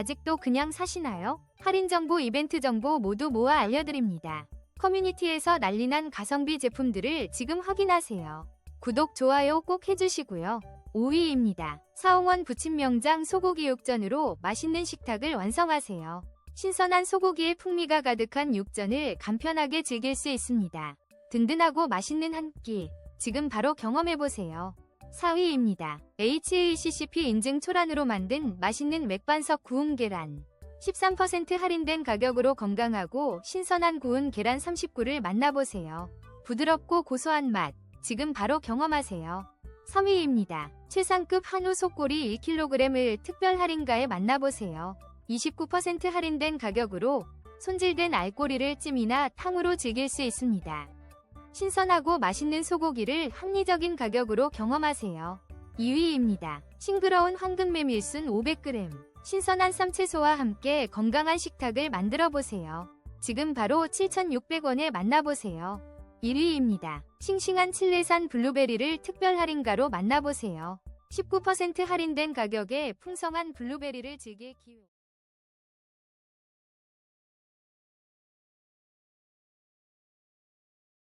아직도 그냥 사시나요? 할인 정보, 이벤트 정보 모두 모아 알려드립니다. 커뮤니티에서 난리난 가성비 제품들을 지금 확인하세요. 구독, 좋아요 꼭 해주시고요. 5위입니다. 사홍원 부침명장 소고기 육전으로 맛있는 식탁을 완성하세요. 신선한 소고기의 풍미가 가득한 육전을 간편하게 즐길 수 있습니다. 든든하고 맛있는 한 끼, 지금 바로 경험해보세요. 4위입니다. HACCP 인증 초란으로 만든 맛있는 맥반석 구운 계란. 13% 할인된 가격으로 건강하고 신선한 구운 계란 39를 만나보세요. 부드럽고 고소한 맛, 지금 바로 경험하세요. 3위입니다. 최상급 한우 속꼬리 1kg을 특별 할인가에 만나보세요. 29% 할인된 가격으로 손질된 알꼬리를 찜이나 탕으로 즐길 수 있습니다. 신선하고 맛있는 소고기를 합리적인 가격으로 경험하세요. 2위입니다. 싱그러운 황금메밀순 500g. 신선한 쌈채소와 함께 건강한 식탁을 만들어 보세요. 지금 바로 7,600원에 만나보세요. 1위입니다. 싱싱한 칠레산 블루베리를 특별 할인가로 만나보세요. 19% 할인된 가격에 풍성한 블루베리를 즐길 기회.